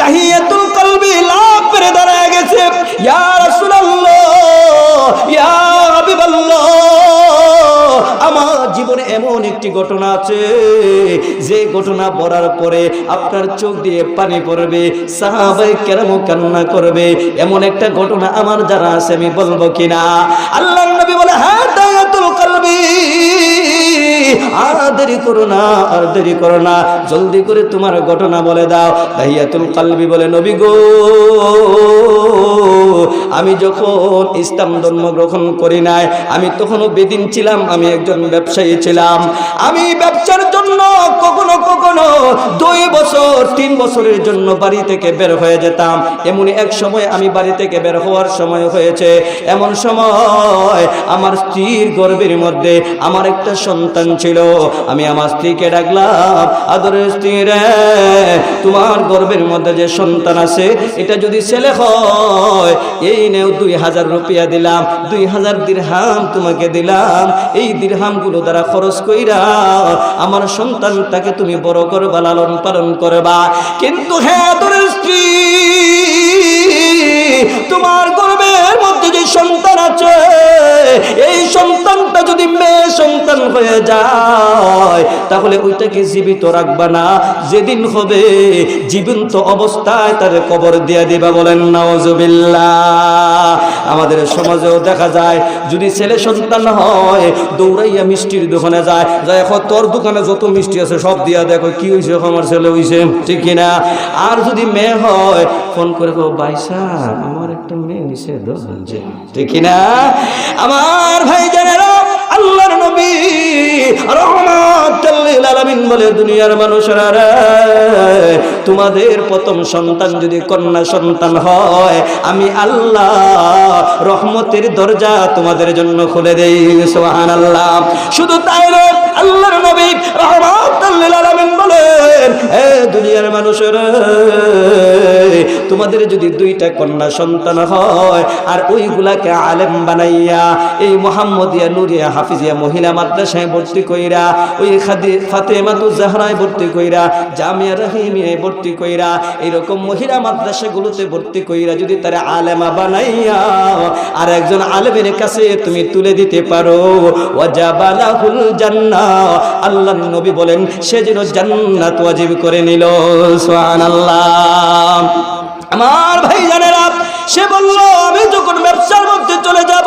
দাহিয়াতুল কলবি লাভ করে দাঁড়ায় গেছে। ইয়া রাসূলুল্লাহ এমন একটি ঘটনা আছে, যে ঘটনা পড়ার পরে আপনার চোখ দিয়ে পানি পড়বে, সাহাবাই কেরামও কান্না করবে। এমন একটা ঘটনা আমার যারা আছে, আমি বলব কিনা? আল্লাহ নবী বলে হ্যাঁ কলবি। আর দেরি করো না, আর দেরি করো না, জলদি করে তোমার ঘটনা বলে দাও। দাহিয়াতুল কালবি বলে, নবী গো, আমি যখন ইসলাম ধর্ম গ্রহণ করি নাই, আমি তখনও বেদিন ছিলাম, আমি একজন ব্যবসায়ী ছিলাম। আমি ব্যবসার জন্য কখনো কখনো দুই বছর, তিন বছরের জন্য বাড়ি থেকে বের হয়ে যেতাম। এমনই এক সময় আমি বাড়ি থেকে বের হওয়ার সময় হয়েছে। এমন সময় আমার স্ত্রীর গর্বের মধ্যে আমার একটা সন্তান ছিল। আমি আমার স্ত্রীকে ডাকলাম, আদরের স্ত্রী রে, তোমার গর্বের মধ্যে যে সন্তান আছে, এটা যদি ছেলে হয়, এই নেও দুই হাজার রুপিয়া দিলাম, দুই হাজার দিরহাম তোমাকে দিলাম। এই দিরহামগুলো দ্বারা খরচ কইরা আমার সন্তানটাকে তুমি বড় করবা, লালন পালন করবা। কিন্তু হে আদরের স্ত্রী, তোমার গর্বের মধ্যে যে সন্তান আছে, এই সন্তানটা যদি মেয়ে সন্তান হয়ে যায় তাহলে ওইটাকে জীবিত রাখবা না। যেদিন হবে, জীবন্ত অবস্থায় তার কবর দিয়ে দিবা বলেন নওয়াজুবিল্লাহ আমাদের সমাজেও দেখা যায়, যদি ছেলে সন্তান হয়, দৌড়াইয়া মিষ্টির দোকানে যায় যায়, এখন তোর দোকানে যত মিষ্টি আছে সব দিয়া দেখো কি হয়েছে আমার ছেলে হয়েছে ঠিক কিনা? আর যদি মেয়ে হয়, ফোন করে কো বাইসা আমার একটা মেয়ে নিষে যে ঠিক কিনা? আমার ভাই জানেরা আল্লাহর বলে দুনিয়ার মানুষেরা তোমাদের প্রথম সন্তান যদি কন্যা সন্তান হয়, আমি আল্লাহ রহমতের দরজা তোমাদের জন্য খুলে দেই, সুবহানাল্লাহ। শুধু তাই আল্লাহর নবী আলামিন বলেন এ দুনিয়ার তোমাদের যদি দুইটা কন্যা সন্তান হয়, আর ওইগুলাকে আলেম বানাইয়া, এই মোহাম্মদিয়া নুরিয়া হাফিজিয়া মহিলা মাদ্রাসায় ভর্তি কইরা, ওই খাদি ফাতেমাতু জাহরায় ভর্তি কইরা, জামিয়া রহিমিয়ায় ভর্তি কইরা এরকম মহিলা মাদ্রাসাগুলোতে ভর্তি কইরা যদি তারা আলেমা বানাইয়া আর একজন আলেমের কাছে তুমি তুলে দিতে পারো। আল্লাহর নবী বলেন, সে যেন জান্নাত ওয়াজিব করে নিল। সুবহানাল্লাহ। আমার ভাই জানেরা সে বলল, আমি যখন ব্যবসার মধ্যে চলে যাব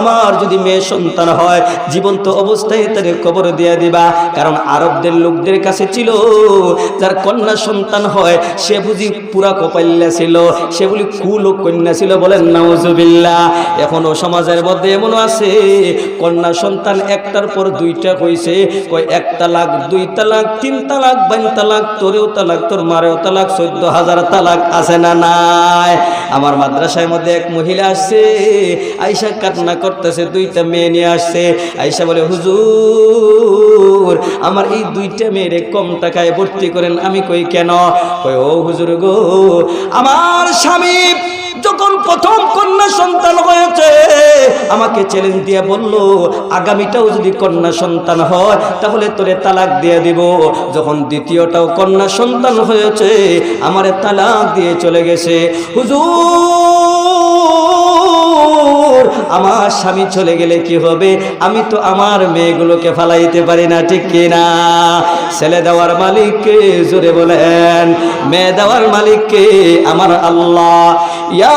আমার যদি মেয়ে সন্তান হয়, জীবন্ত অবস্থায় তাদের কবর দিয়ে দিবা। কারণ আরবদের লোকদের কাছে ছিল, যার কন্যা সন্তান হয়, সে বুঝি পুরা কপাল্লা ছিল, সে বলি কুল ও কন্যা ছিল বলেন নাউজুবিল্লা এখনও সমাজের মধ্যে এমনও আছে, কন্যা সন্তান একটার পর দুইটা হইছে, কয় এক তালাক, দুই তালাক, তিন তালাক বাইন তালাক, তোরেও তালাক, তোর মারেও তালাক, চোদ্দ হাজার তালাক আছে না নাই? আমার মাদ্রাসার মধ্যে এক মহিলা আসছে আইসা কান্না করতেছে, দুইটা মেয়ে নিয়ে আসছে। আইসা বলে, হুজুর, আমার এই দুইটা মেয়েরে কম টাকায় ভর্তি করেন। আমি কই কেন? কই ও হুজুর গো, আমার স্বামী যখন প্রথম কন্যা সন্তান হয়েছে। আমাকে চ্যালেঞ্জ দিয়ে বলল, আগামীটাও যদি কন্যা সন্তান হয়, তাহলে তোরে তালাক দিয়ে দিব। যখন দ্বিতীয়টাও কন্যা সন্তান হয়েছে, আমারে তালাক দিয়ে চলে গেছে। হুজুর, আমার স্বামী চলে গেলে কি হবে? আমি তো আমার মেয়েগুলোকে ফালাইতে পারি না, ঠিক কিনা ছেলে দেওয়ার মালিককে জোরে বলেন, মেয়ে দেওয়ার মালিককে, আমার আল্লাহ, ইয়া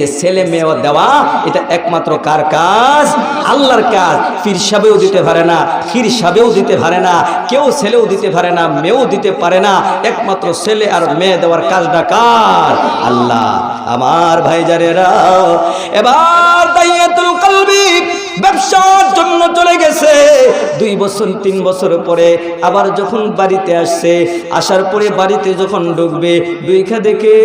যে ছেলে মেয়ে দেওয়া, এটা একমাত্র কার কাজ? আল্লাহর কাজ। ফির সাবেও দিতে পারে না ফির সাবেও দিতে পারে না, কেউ ছেলেও দিতে পারে না, মেয়েও দিতে পারে না, একমাত্র ছেলে আর মেয়ে দেওয়ার কাজটা কার? আল্লাহ, আমার ভাইজারেরা এবার দাইয়াতুল কলবি ব্যবসার জন্য চলে গেছে। দুই বছর, তিন বছর পরে আবার যখন বাড়িতে আসছে, আসার পরে বাড়িতে যখন ঢুকবে, দুইখা দেখে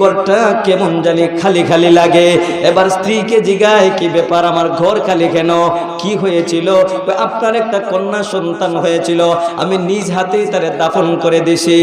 ঘরটা কেমন জানি খালি খালি লাগে। এবার স্ত্রীকে জিগায়, কি ব্যাপার, আমার ঘর খালি কেন? কি হয়েছিল? আপনার একটা কন্যা সন্তান হয়েছিল, আমি নিজ হাতেই তারে দাফন করে দিছি।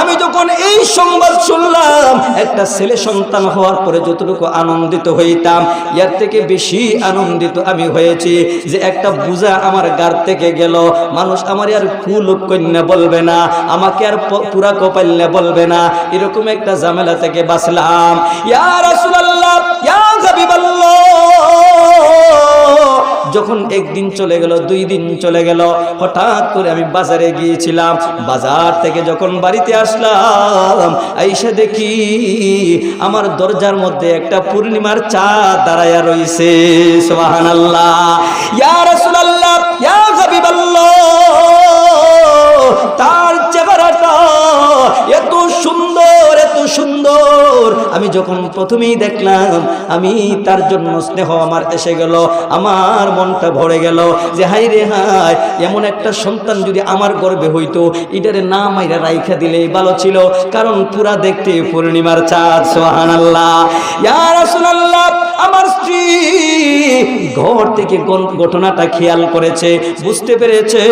আমি যখন এই সংবাদ শুনলাম, একটা ছেলে সন্তান হওয়ার পরে যতটুকু আনন্দিত হইতাম, এর থেকে বেশি আনন্দিত আমি হয়েছি যে একটা বুঝা আমার গার থেকে গেল। মানুষ আমার আর কুল কন্যা বলবে না, আমাকে আর পুরা কপাল্যা বলবে না। এরকম একটা ঝামেলা থেকে বাঁচলাম। ইয়া রাসূলুল্লাহ, ইয়া হাবিবাল্লাহ যখন একদিন চলে গেল, দুই দিন চলে গেল, হঠাৎ করে আমি বাজারে গিয়েছিলাম। বাজার থেকে যখন বাড়িতে আসলাম, আইসা দেখি আমার দরজার মধ্যে একটা পূর্ণিমার চাঁদ দাঁড়ায়া রইছে। সুবহানাল্লাহ। ইয়া রাসূলুল্লাহ, ইয়া হাবিবাল্লাহ, তার চেহারাটা এত সুন্দর, এত সুন্দর। আমি যখন প্রথমেই দেখলাম, আমি তার জন্য স্নেহ আমার এসে গেল, আমার মনটা ভরে গেল যে হাই রে হাই এমন একটা সন্তান যদি আমার গর্বে হইতো, এটারে না মাইরা রাইখা দিলে ভালো ছিল। কারণ পুরা দেখতে পূর্ণিমার চাঁদ সোহান আল্লাহ আসুন রাসূলুল্লাহ আমার স্ত্রী ঘর থেকে ঘটনাটা খেয়াল করেছে, বুঝতে পেরেছে?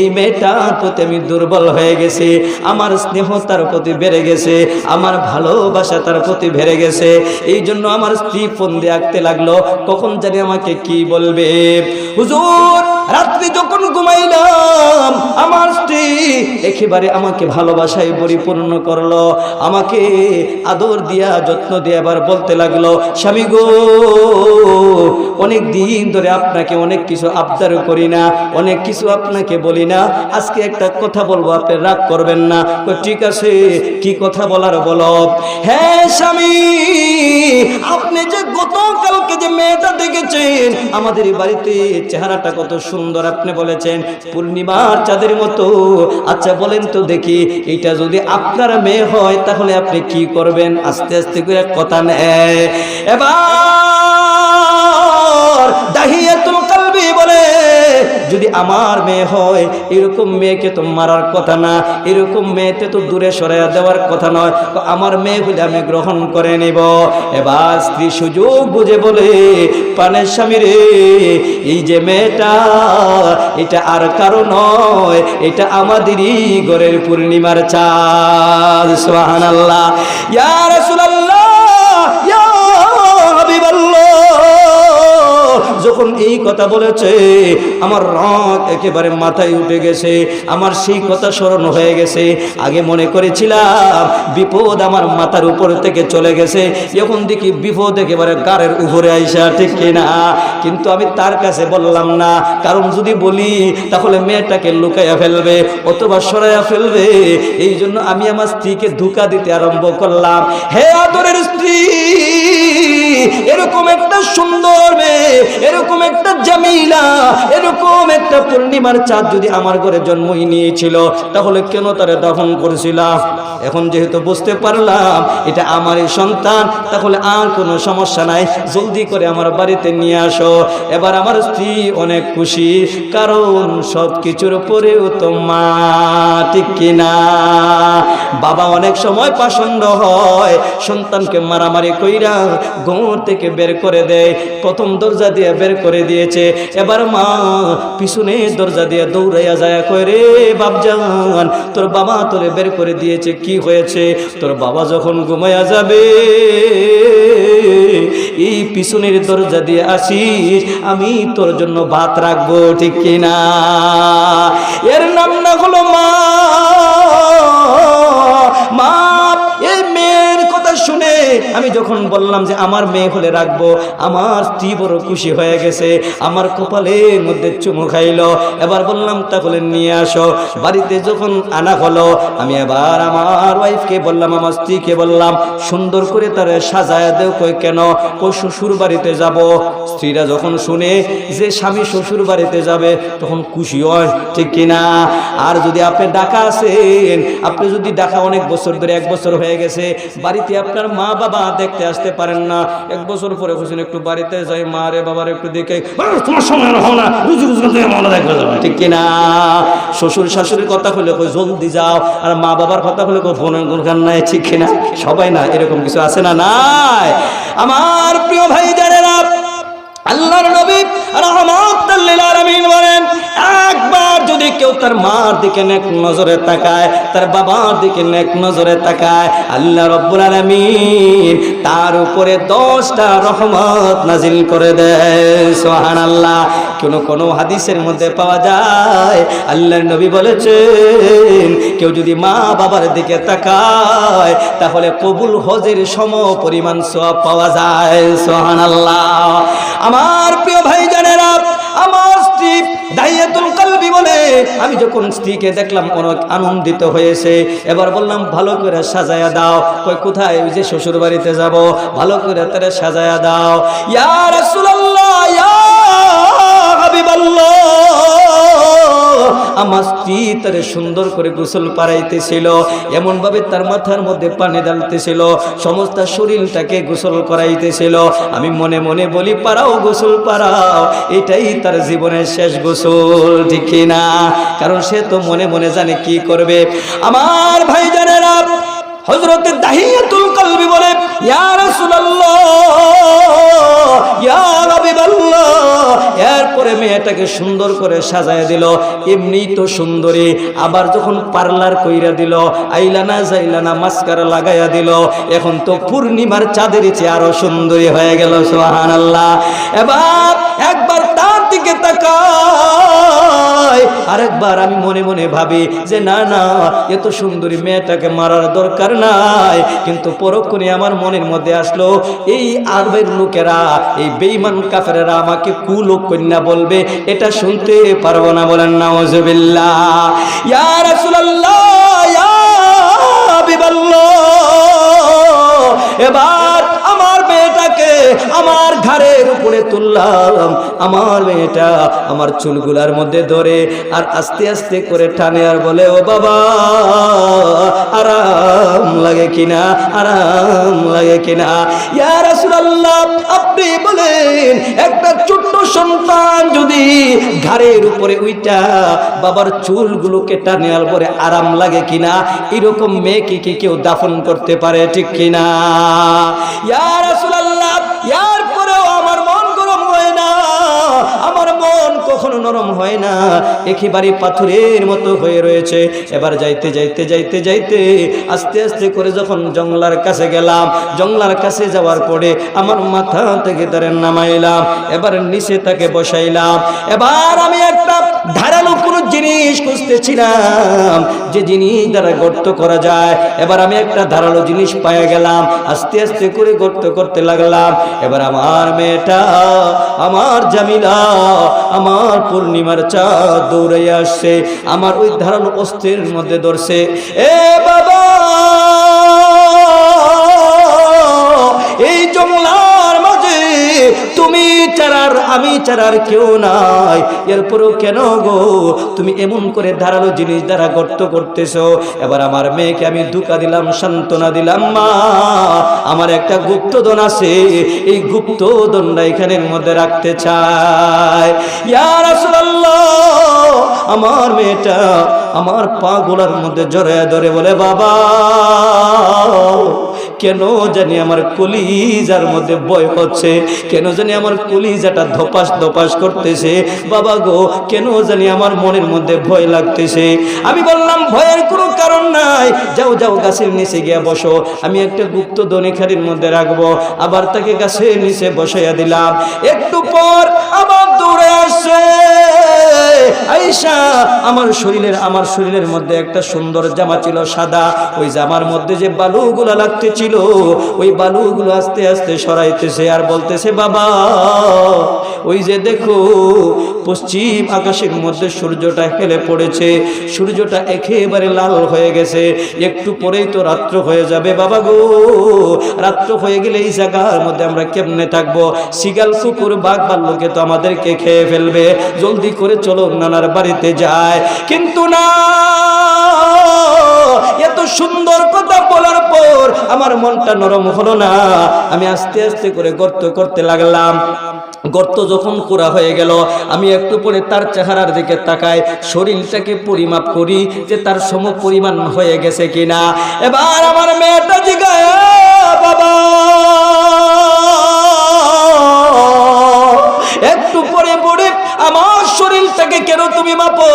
এই মেয়েটার প্রতি আমি দুর্বল হয়ে গেছি, আমার স্নেহ তার প্রতি বেড়ে গেছে, আমার ভালোবাসা তার প্রতি বেড়ে গেছে। এই জন্য আমার স্ত্রী ফোন দিয়ে আঁকতে লাগল, কখন জানি আমাকে কি বলবে? হুজুর, রাত্রি যখন ঘুমাইলাম। আমার স্ত্রী একেবারে আমাকে ভালোবাসায় পরিপূর্ণ করল। আমাকে আদর দিয়া, যত্ন দিয়ে আবার বলতে লাগল, স্বামী গো অনেক দিন ধরে আপনাকে অনেক কিছু আবদার করি না, অনেক কিছু আপনাকে বলি না। আজকে একটা কথা বলব, আপনি রাগ করবেন না। ঠিক আছে, কি কথা বলার বলো হ্যাঁ স্বামী, আপনি যে গতকালকে যে মেয়েটা দেখেছেন, আমাদের বাড়িতে চেহারাটা কত সুন্দর আপনি বলেছেন। পূর্ণিমার চাঁদের মতো। আচ্ছা বলেন তো দেখি, এটা যদি আপনার মেয়ে হয়, তাহলে আপনি কি করবেন? আস্তে আস্তে করে কথা নেয়। এবার দাহিয়াতুল যদি আমার মেয়ে হয়, এরকম মেয়েকে তো মারার কথা না, এরকম মেয়েতে তো দূরে সরাইয়া দেওয়ার কথা নয়। আমার মেয়ে হলে আমি গ্রহণ করে নিব। এবার স্ত্রী সুযোগ বুঝে বলে, পানের স্বামী রে, এই যে মেয়েটা, এটা আর কারও নয়, এটা আমাদেরই ঘরের পূর্ণিমার চাঁদ। সোহান আল্লাহ ইয়া কথা বলেছে, আমার রক একেবারে মাথায় উঠে গেছে, আমার সেই কথা স্মরণ হয়ে গেছে। আগে মনে করেছিলাম, বিপদ আমার মাথার উপর থেকে চলে গেছে, এখন দেখি বিপদ একেবারে গাড়ের উপরে আইসা, ঠিক কিনা? কিন্তু আমি তার কাছে বললাম না, কারণ যদি বলি, তাহলে মেয়েটাকে লুকাইয়া ফেলবে, অথবা সরাইয়া ফেলবে। এই জন্য আমি আমার স্ত্রীকে ধোকা দিতে আরম্ভ করলাম। হে আদরের স্ত্রী! এরকম একটা সুন্দর মেয়ে, এরকম একটা জামিলা, এরকম একটা পূর্ণিমার চাঁদ যদি আমার ঘরে জন্মই নিয়েছিল, তাহলে কেন তারে দফন করেছিলাম এখন যেহেতু বুঝতে পারলাম এটা আমারই সন্তান, তাহলে আর কোনো সমস্যা নাই, জলদি করে আমার বাড়িতে নিয়ে আসো। এবার আমার স্ত্রী অনেক খুশি, কারণ সব কিছুর পরেও তো মা ঠিক কিনা? বাবা অনেক সময় পছন্দ হয়, সন্তানকে মারামারি কইরা ঘর থেকে বের করে দেয়। প্রথম দরজা দিয়ে বের করে দিয়েছে। এবার মা পিছনে দরজা দিয়ে দৌড়াইয়া যায়, কয়, রে বাপজান, তোর বাবা তোরে বের করে দিয়েছে, কি হয়েছে? তোর বাবা যখন ঘুমাইয়া যাবে, এই পিছনের দরজা দিয়ে আসিস, আমি তোর জন্য ভাত রাখব, ঠিক কিনা? এর নাম না হলো মা। বললাম যে, আমার মেয়ে হলে রাখব। আমার স্ত্রী বড় খুশি হয়ে গেছে। আমার কপালের মধ্যে চুমু খাইলো। এবার বললাম তাহলে নিয়ে আসো। বাড়িতে যখন আনা হলো, আমি এবার আমার ওয়াইফকে বললাম, আমার স্ত্রীকে বললাম, সুন্দর করে তারে সাজায় দেও কই কেন? ও শ্বশুর বাড়িতে যাব? স্ত্রীরা যখন শুনে যে স্বামী শ্বশুর বাড়িতে যাবে, তখন খুশি হয়, ঠিক কিনা আর যদি আপনি ডাকা আছেন আপনি যদি ডাকা অনেক বছর ধরে, এক বছর হয়ে গেছে, বাড়িতে আপনার মা বাবা দেখতে আসতে পারেন না। এক বছর পরে হোসেন একটু বাড়িতে যাই মা রে বাবার একটু দেখে তোমার সময় হও না ঠিক কিনা? শ্বশুর শাশুড়ির কথা হলে কই, জলদি যাও। আর মা বাবার কথা হলে কই ফোনের দরকার নাই। ঠিক কিনা? সবাই না, এরকম কিছু আছে না নাই? আমার প্রিয় ভাই জানেরা আল্লাহর নবী আলামিন বলেন, একবার যদি কেউ তার মার দিকে নেক নজরে তাকায়, তার বাবার দিকে নেক নজরে তাকায়, আল্লাহ রাব্বুল আলামিন তার উপরে 10টা রহমত নাজিল করে দেয়। সুবহানাল্লাহ। কোন কোন হাদিসের মধ্যে পাওয়া যায়, আল্লাহর নবী বলেছেন, কেউ যদি মা বাবার দিকে তাকায়, তাহলে কবুল হজের সম পরিমাণ সব পাওয়া যায়। সুবহানাল্লাহ। আমার আমি যখন স্ত্রীকে দেখলাম, অনেক আনন্দিত হয়েছে। এবার বললাম, ভালো করে সাজায়া দাও। কই কোথায়? ওই যে শ্বশুর বাড়িতে যাব। ভালো করে তারা সাজায়া দাও। ইয়া রাসূলুল্লাহ, ইয়া হাবিবাল্লাহ। আমার স্ত্রী তারে সুন্দর করে গোসল পারাইতেছিল এমন ভাবে তার মাথার মধ্যে পানি ডালতেছিল সমস্ত শরীরটাকে গোসল করাইতেছিল। আমি মনে মনে বলি পারাও গোসল পারাও এটাই তার জীবনের শেষ গোসল, ঠিক না? কারণ সে তো মনে মনে জানে কি করবে। আমার ভাই জানেরা হজরতের দাহিয়াতুল কলবি বলে, ইয়া এরপরে মেয়েটাকে সুন্দর করে সাজায় দিল। এমনি তো সুন্দরী। আবার যখন পার্লার কইরা দিল, আইলানা জাইলানা মাস্কারা লাগাইয়া দিল, এখন তো পূর্ণিমার চাঁদের চেয়ে আরও সুন্দরী হয়ে গেল সোহান আল্লাহ এবার একবার দিকে তাকায়। আরেকবার আমি মনে মনে ভাবি যে, না না, এত সুন্দরী মেয়েটাকে মারার দরকার নাই। কিন্তু পরক্ষণে আমার মনের মধ্যে আসলো, এই আরবের লোকেরা, এই বেঈমান কাফেরেরা আমাকে কুলোক কন্যা বলবে, এটা শুনতে পারব না। বলেন, নাউজুবিল্লাহ। ইয়া রাসূলুল্লাহ, ইয়া হাবিবাল্লাহ। তুললাম আমার মেয়েটা আমার চুলগুলার মধ্যে ধরে আর আস্তে আস্তে করে টানে আর বলে, ও বাবা, আরাম লাগে কিনা? আরাম লাগে কিনা? ইয়া রাসূলুল্লাহ, আপনি বলেন, একটা ছোট্ট সন্তান যদি ঘাড়ের উপরে উইটা বাবার চুলগুলোকে টানে আর পরে আরাম লাগে কিনা? এরকম মেয়েকে কি কেউ দাফন করতে পারে ঠিক কিনা? ইয়া রাসূলুল্লাহ নরম হয় না। একেবারে পাথরের মতো হয়ে রয়েছে। এবার যাইতে যাইতে যাইতে যাইতে আস্তে আস্তে করে যখন জংলার কাছে গেলাম, জংলার কাছে যাওয়ার পরে আমার মাথা থেকে তারে নামাইলাম, এবার নিচে তাকে বসাইলাম। এবার আমি একটা ধারালো কোনো জিনিস খুঁজতেছিলাম, যে জিনিস দ্বারা গর্ত করা যায়। এবার আমি একটা ধারালো জিনিস পায়ে গেলাম, আস্তে আস্তে করে গর্ত করতে লাগলাম। এবার আমার মেয়েটা, আমার জামিলা, আমার পূর্ণিমার চাঁদ দৌড়ে আসছে আমার ওই ধারণ অস্থির মধ্যে ধরছে এ বাবা! চারার আমি চারার কেউ নাই। এরপরও কেন গো? তুমি এমন করে ধারালো জিনিস দ্বারা গর্ত করতেছো। এবার আমার মেয়েকে আমি দুকা দিলাম, সান্ত্বনা দিলাম, মা। আমার একটা গুপ্তধন আছে। এই গুপ্তধনটা এখানের মধ্যে রাখতে চায় ইয়া রাসূলুল্লাহ, আমার মেয়েটা আমার পা গোলার মধ্যে জড়ায় ধরে বলে, বাবা কেন জানি আমার কলিজার মধ্যে ভয় হচ্ছে? কেন জানি আমার কলিজাটা ধপাস ধপাস করতেছে? বাবা গো, কেন জানি আমার মনের মধ্যে ভয় লাগতেছে? আমি বললাম, ভয়ের কোনো কারণ নাই। যাও যাও, গাছের নিচে গিয়া বসো। আমি একটা গুপ্ত দনিখারির মধ্যে রাখব। আবার তাকে গাছের নিচে বসাইয়া দিলাম। একটু পর আবার দৌড়ে আসছে। আইসা আমার শরীরের আমার শরীরের মধ্যে একটা সুন্দর জামা ছিল সাদা। ওই জামার মধ্যে যে বালুগুলা লাগতেছিল ওই বালুগুলো আস্তে আস্তে সরাইতেছে আর বলতেছে, বাবা, ওই যে দেখো, পশ্চিম আকাশের মধ্যে সূর্যটা হেলে পড়েছে। সূর্যটা একেবারে লাল হয়ে গেছে। একটু পরেই তো রাত্র হয়ে যাবে। বাবা গো, রাত্র হয়ে গেলে এই জায়গার মধ্যে আমরা কেমনে থাকব? শিগাল, কুকুর, বাঘ ভাল্লুকে তো আমাদেরকে খেয়ে ফেলবে। জলদি করে চলো নানার বাড়িতে যায়। কিন্তু না, এত সুন্দর কথা বলার পর আমার মনটা নরম হলো না। আমি আস্তে আস্তে করে গর্ত করতে লাগলাম। গর্ত যখন খোঁড়া হয়ে গেল, আমি একটু পরে তার চেহারার দিকে তাকাই, শরীরটাকে পরিমাপ করি যে তার সম পরিমাণ হয়ে গেছে কিনা। এবার আমার মেয়েটা জিগায় বাবা! শরীরটাকে কেন তুমি মাপো?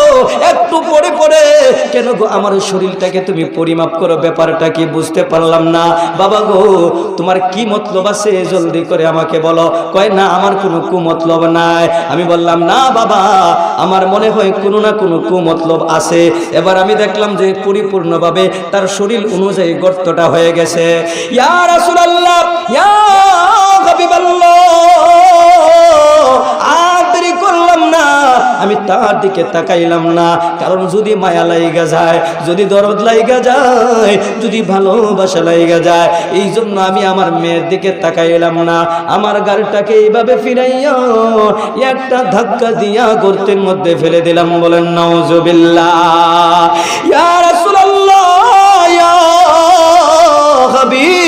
একটু পরে পরে কেন গো আমার শরীরটাকে তুমি পরিমাপ করো? ব্যাপারটা কি বুঝতে পারলাম না। বাবা গো, তোমার কি মতলব আছে? জলদি করে আমাকে বলো। কয়, না, আমার কোনো কুমতলব নাই। আমি বললাম, না বাবা, আমার মনে হয় কোনো না কোনো কুমতলব আছে। এবার আমি দেখলাম যে পরিপূর্ণভাবে তার শরীর অনুযায়ী গর্তটা হয়ে গেছে। ইয়া রাসূলুল্লাহ, ইয়া আমি তার দিকে তাকাইলাম না। কারণ যদি মায়া লাইগা যায়, যদি দরদ লাইগা যায়, যদি ভালোবাসা লাইগা যায়, এই জন্য আমি আমার মেয়ের দিকে তাকাইলাম না। আমার গাড়িটাকে এইভাবে ফিরাইয়া একটা ধাক্কা দিয়া গর্তের মধ্যে ফেলে দিলাম বলেন নওজুবিল্লাহ ইয়া রাসূলুল্লাহ হাবিবাল্লাহ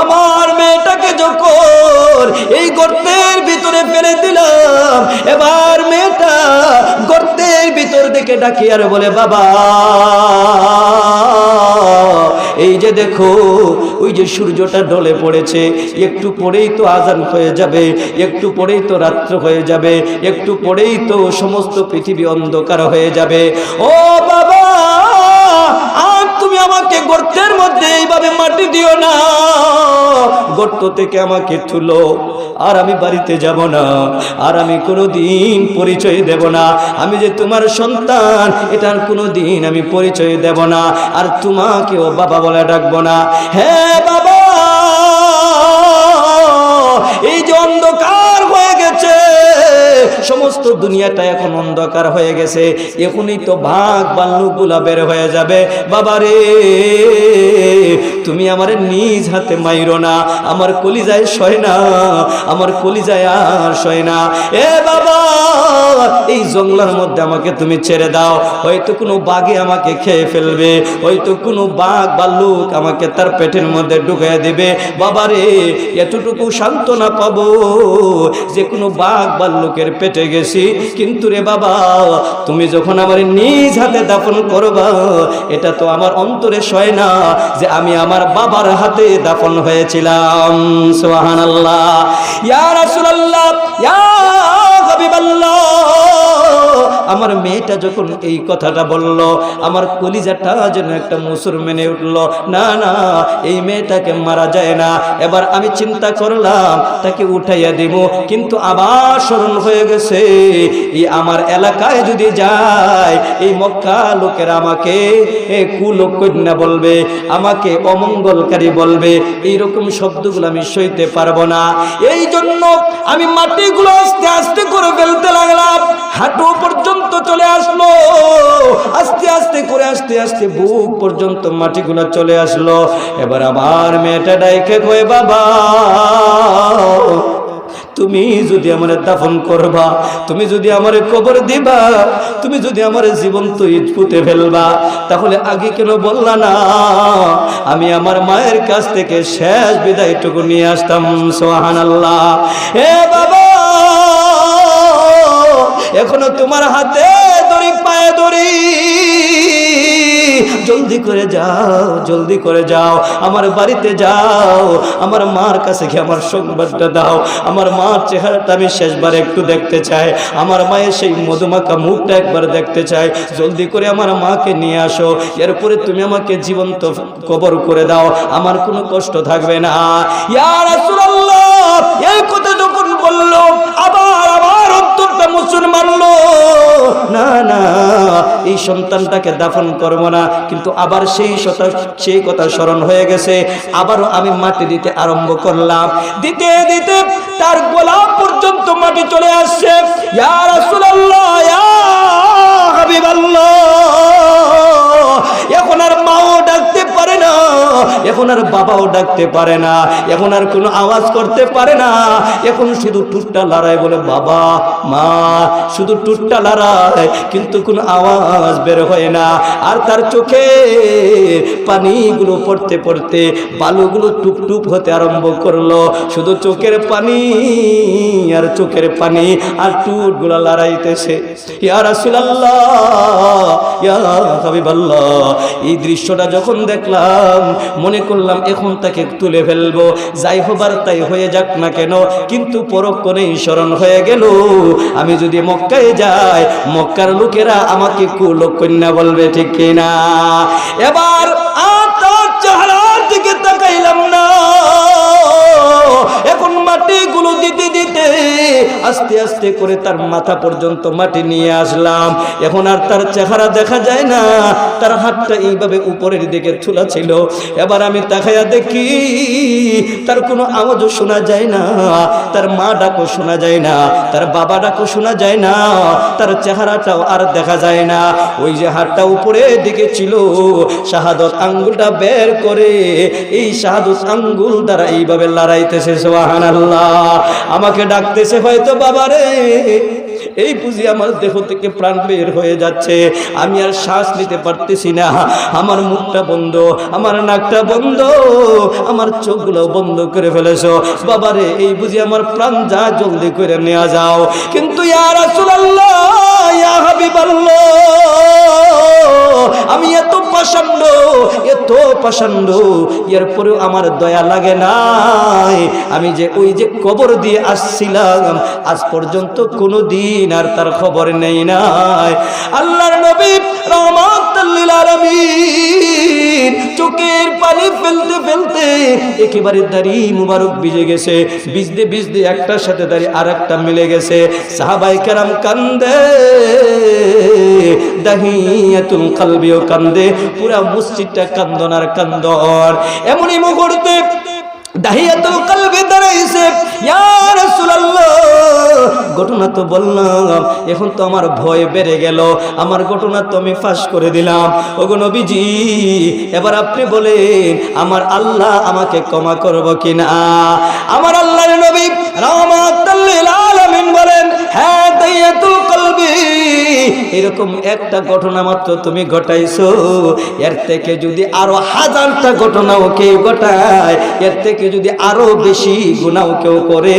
আমার মেয়েটাকে যখন এই গর্তের ভিতরে ফেলে দিলাম, এবার মেয়েটা গর্তের ভিতর থেকে ডাকি আর বলে, বাবা, এই যে দেখো, ওই যে সূর্যটা ডলে পড়েছে, একটু পরেই তো আজান হয়ে যাবে, একটু পরেই তো রাত্র হয়ে যাবে, একটু পরেই তো সমস্ত পৃথিবী অন্ধকার হয়ে যাবে। ও বাবা তুমি আমাকে গর্তের মধ্যে এইভাবে মাটি দিও না। গর্ত থেকে আমাকে তুলো। আর আমি বাড়িতে যাব না। আর আমি কোনো দিন পরিচয় দেব না। আমি যে তোমার সন্তান, এটার কোনো দিন আমি পরিচয় দেব না। আর তোমাকেও বাবা বলে ডাকবো না। হ্যাঁ বাবা, এই যে গেছে সমস্ত দুনিয়াটা এখন অন্ধকার হয়ে গেছে। এখনই তো ভাগ বাল্লুগুলা বের হয়ে যাবে। বাবারে, তুমি আমার নিজ হাতে মাইরো না, আমার কলিজায় সয় না, আমার কলিজায় আর সয় না। এ বাবা, এই জঙ্গলার মধ্যে আমাকে তুমি ছেড়ে দাও। হয়তো কোনো বাঘে আমাকে খেয়ে ফেলবে, হয়তো কোনো বাঘ বাল্লুক আমাকে তার পেটের মধ্যে ঢুকিয়ে দিবে। বাবারে, এতটুকু সান্ত্বনা পাবো যে কোনো বাঘ বাল্লুকের পেটে গেছি। কিন্তু রে বাবা, তুমি যখন আমার নিজ হাতে দাফন করবা, এটা তো আমার অন্তরে সয় না যে আমি আমার বাবার হাতে দাফন হয়েছিলাম। সোহান আল্লাহ ইয়ার আসল ইয়া হাবিবাল্লাহ আমার মেয়েটা যখন এই কথাটা বলল, আমার কলিজাটা যেন একটা মুসুর মেনে উঠল। না না, এই মেয়েটাকে মারা যায় না। এবার আমি চিন্তা করলাম, তাকে উঠাইয়া দিব কিন্তু আবার স্মরণ হয়ে গেছে, এই আমার এলাকায় যদি যায়, এই মক্কা লোকেরা আমাকে, এ কুলোক কন্যা বলবে, আমাকে অমঙ্গলকারী বলবে। এইরকম শব্দগুলো আমি সইতে পারব না। এই জন্য আমি মাটিগুলো আস্তে আস্তে করে ফেলতে লাগলাম। হাঁটু পর্যন্ত চলে আসলো। আস্তে আস্তে করে আস্তে আস্তে বুক পর্যন্ত মাটিগুলো চলে আসলো। এবার আবার মেয়েটা ডাইকে কয়ে, বাবা, তুমি যদি আমার দাফন করবা, তুমি যদি আমার কবর দিবা, তুমি যদি আমার জীবন্ত ইট পুঁতে ফেলবা, তাহলে আগে কেন বললা না? আমি আমার মায়ের কাছ থেকে শেষ বিদায়টুকু নিয়ে আসতাম সোহান আল্লাহ হে বাবা এখনও তোমার হাতে দড়ি, পায়ে দড়ি। জলদি করে যাও, জলদি করে যাও, আমার বাড়িতে যাও, আমার মার কাছে গিয়ে আমার সংবাদটা দাও, আমার মার চেহারাটা আমি শেষবার একটু দেখতে চাই, আমার মায়ের সেই মধুমাখা মুখটা একবার দেখতে চাই, জলদি করে আমার মাকে নিয়ে আসো, এরপরে তুমি আমাকে জীবন্ত কবর করে দাও, আমার কোনো কষ্ট থাকবে না। ইয়া রাসূলুল্লাহ, এই কথা যখন বলল, আবার আবার অন্তরটা মুসুর মারলো না না, এই সন্তানটাকে দাফন করব না। কিন্তু আবার সেই কথা সেই কথা স্মরণ হয়ে গেছে। আবারও আমি মাটি দিতে আরম্ভ করলাম। দিতে দিতে তার গোলাপ পর্যন্ত মাটি চলে আসছে। এখন আর মাও ডাকতে এখন আর বাবাও ডাকতে পারে না, এখন আর কোনো আওয়াজ করতে পারে না। এখন শুধু টুটটা লড়াই বলে, বাবা, মা, শুধু টুটটা লড়াই, কিন্তু কোনো আওয়াজ বের হয় না। আর তার চোখে পানিগুলো পড়তে পড়তে বালুগুলো টুপ টুপ হতে আরম্ভ করল। শুধু চোখের পানি আর চোখের পানি আর টুটগুলো লড়াইতেছে। ইয়া রাসূলুল্লাহ, ইয়া হাবিবাল্লাহ, এই দৃশ্যটা যখন দেখলাম মনে করলাম এখন তাকে তুলে ফেলব। যাই হবার তাই হয়ে যাক না কেন, কিন্তু পরক্ষণেই স্মরণ হয়ে গেল। আমি যদি মক্কায় যাই, মক্কার লোকেরা আমাকে কুল কন্যা বলবে, ঠিক কিনা এবার আর চেহারার দিকে তাকাইলাম না। এখন মাটিগুলো দিতে দিতে আস্তে আস্তে করে তার মাথা পর্যন্ত মাটি নিয়ে আসলাম। এখন আর তার চেহারা দেখা যায় না। তার হাতটা এইভাবে উপরের দিকে ঝুলা ছিল। এবার আমি তাকাইয়া দেখি তার কোনো আওয়াজও শোনা যায় না। তার মা ডাকও শোনা যায় না। তার বাবা ডাকও শোনা যায় না। তার চেহারাটাও আর দেখা যায় না। ওই যে হাতটা উপরের দিকে ছিল, শাহাদত আঙ্গুলটা বের করে এই শাহাদত আঙ্গুল দ্বারা এইভাবে লড়াইতেছে। সোহান আল্লাহ আমাকে ডাকতেছে হয়তো বাবারে। এই বুঝি আমার দেহ থেকে প্রাণ বের হয়ে যাচ্ছে। আমি আর শ্বাস নিতে পারতেছি না। আমার মুখটা বন্ধ, আমার নাকটা বন্ধ, আমার চোখগুলো বন্ধ করে ফেলেছো। বাবারে, এই বুঝি আমার প্রাণ যা জলদি করে নেওয়া যাও। কিন্তু আমি এত পাষাণ্ড এত পাষাণ্ড এরপরেও আমার দয়া লাগে নাই। আমি যে ওই যে কবর দিয়ে আসছিলাম, আজ পর্যন্ত কোনো দিন আর তার খবর নেই নাই। আল্লাহর নবী রহমাতুল্লিল আলামিন চোখের পানি ফেলতে ফেলতে একেবারে দাড়ি মুবারক ভিজে গেছে। ভিজতে ভিজতে একটার সাথে দাড়ি আর একটা মিলে গেছে। সাহাবাই কেরাম কান্দে, দাহিয়াতুল কালবিও কান্দে, পুরা মসজিদটা কান্দনার কান্দন এমনই মুহূর্তে ঘটনা তো বললাম, এখন তো আমার ভয় বেড়ে গেল, আমার ঘটনা তো আমি ফাঁস করে দিলাম। ওগো এবার আপনি বলেন, আমার আল্লাহ আমাকে ক্ষমা করব কিনা? আমার আল্লাহর নবী রাহমাতুল লিল এরকম একটা ঘটনা মাত্র তুমি ঘটাইছো। এর থেকে যদি আরও হাজারটা ঘটনাও কেউ ঘটায়, এর থেকে যদি আরও বেশি গুণাও কেউ করে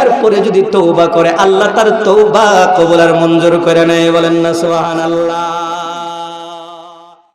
এরপরে যদি তৌবা করে, আল্লাহ তার তৌবা কবলার মঞ্জুর করে নেয় বলেন না সোহান আল্লাহ